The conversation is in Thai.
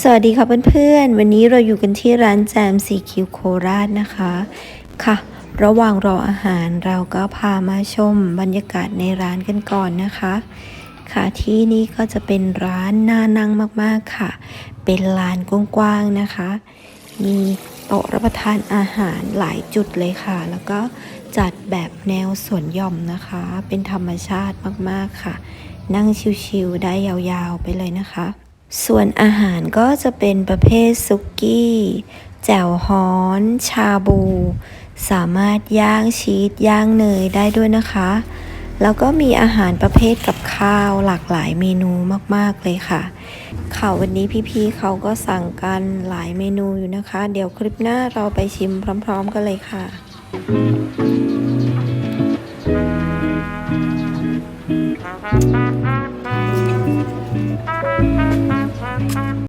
สวัสดีค่ะเพื่อนๆ วันนี้เราอยู่กันที่ร้านแจมสีคิวโคราชนะคะ ค่ะ ระหว่างรออาหารเราก็พามาชมบรรยากาศในร้านกันก่อนนะคะ ค่ะที่นี่ก็จะเป็นร้านน่านั่งมากๆค่ะ เป็นลานกว้างๆนะคะ มีโต๊ะรับประทานอาหารหลายจุดเลยค่ะ แล้วก็จัดแบบแนวสวนหย่อมนะคะ เป็นธรรมชาติมากๆค่ะ นั่งชิวๆได้ยาวๆไปเลยนะคะ ส่วนอาหารก็จะเป็นประเภทซุกี้ แจ่วฮ้อน ชาบู สามารถย่างชีสย่างเนยได้ด้วยนะคะ แล้วก็มีอาหารประเภทกับข้าวหลากหลายเมนูมากๆเลยค่ะเขาวันนี้พี่ๆเขาก็สั่งกันหลายเมนูอยู่นะคะ เดี๋ยวคลิปหน้าเราไปชิมพร้อม ๆ กันเลยค่ะ